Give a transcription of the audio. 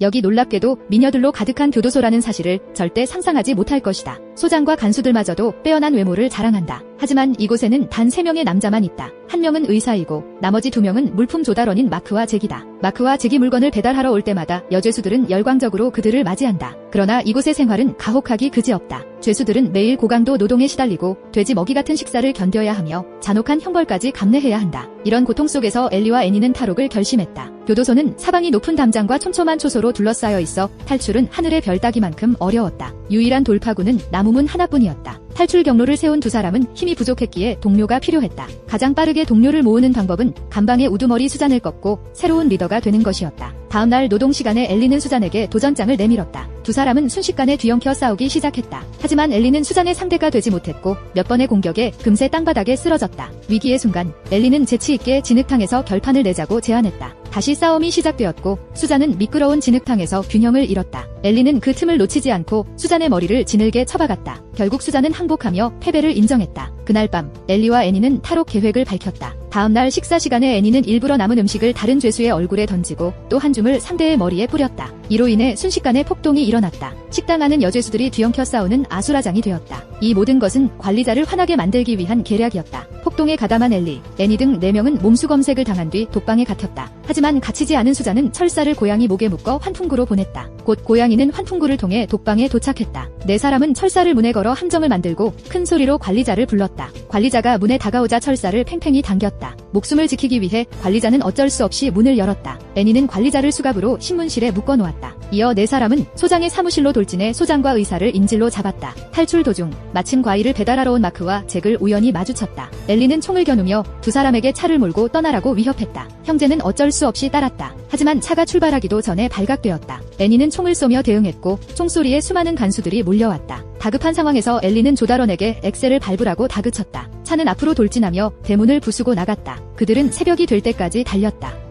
여기 놀랍게도 미녀들로 가득한 교도소라는 사실을 절대 상상하지 못할 것이다. 소장과 간수들마저도 빼어난 외모를 자랑한다. 하지만 이곳에는 단 3명의 남자만 있다. 한 명은 의사이고 나머지 두 명은 물품 조달원인 마크와 잭이다. 마크와 잭이 물건을 배달하러 올 때마다 여죄수들은 열광적으로 그들을 맞이한다. 그러나 이곳의 생활은 가혹하기 그지없다. 죄수들은 매일 고강도 노동에 시달리고 돼지 먹이 같은 식사를 견뎌야 하며 잔혹한 형벌까지 감내해야 한다. 이런 고통 속에서 엘리와 애니는 탈옥을 결심했다. 교도소는 사방이 높은 담장과 촘촘한 초소로 둘러싸여 있어 탈출은 하늘의 별 따기만큼 어려웠다. 유일한 돌파구는 나무문 하나뿐이었다. 탈출 경로를 세운 두 사람은 힘이 부족했기에 동료가 필요했다. 가장 빠르게 동료를 모으는 방법은 간방의 우두머리 수잔을 꺾고 새로운 리더가 되는 것이었다. 다음 날 노동 시간에 엘리는 수잔에게 도전장을 내밀었다. 두 사람은 순식간에 뒤엉켜 싸우기 시작했다. 하지만 엘리는 수잔의 상대가 되지 못했고 몇 번의 공격에 금세 땅바닥에 쓰러졌다. 위기의 순간 엘리는 재치 있게 진흙탕에서 결판을 내자고 제안했다. 다시 싸움이 시작되었고 수잔은 미끄러운 진흙탕에서 균형을 잃었다. 엘리는 그 틈을 놓치지 않고 수잔의 머리를 지늘게 쳐박았다. 결국 수잔은 항복하며 패배를 인정했다. 그날 밤 엘리와 애니는 탈옥 계획을 밝혔다. 다음 날 식사 시간에 애니는 일부러 남은 음식을 다른 죄수의 얼굴에 던지고 또 한 줌을 상대의 머리에 뿌렸다. 이로 인해 순식간에 폭동이 일어났다. 식당 안은 여죄수들이 뒤엉켜 싸우는 아수라장이 되었다. 이 모든 것은 관리자를 화나게 만들기 위한 계략이었다. 폭동에 가담한 엘리, 애니 등 4명은 몸수 검색을 당한 뒤 독방에 갇혔다. 하지만 갇히지 않은 수자는 철사를 고양이 목에 묶어 환풍구로 보냈다. 곧 고양이는 환풍구를 통해 독방에 도착했다. 네 사람은 철사를 문에 걸어 함정을 만들고 큰 소리로 관리자를 불렀다. 관리자가 문에 다가오자 철사를 팽팽히 당겼다. 목숨을 지키기 위해 관리자는 어쩔 수 없이 문을 열었다. 애니는 관리자를 수갑으로 신문실에 묶어 놓았다. 이어 네 사람은 소장의 사무실로 돌진해 소장과 의사를 인질로 잡았다. 탈출 도중 마침 과일을 배달하러 온 마크와 잭을 우연히 마주쳤다. 엘리는 총을 겨누며 두 사람에게 차를 몰고 떠나라고 위협했다. 형제는 어쩔 수 없이 따랐다. 하지만 차가 출발하기도 전에 발각되었다. 애니는 총을 쏘며 대응했고 총소리에 수많은 간수들이 몰려왔다. 다급한 상황에서 엘리는 조달원에게 엑셀을 밟으라고 다그쳤다. 차는 앞으로 돌진하며 대문을 부수고 나갔다. 그들은 새벽이 될 때까지 달렸다.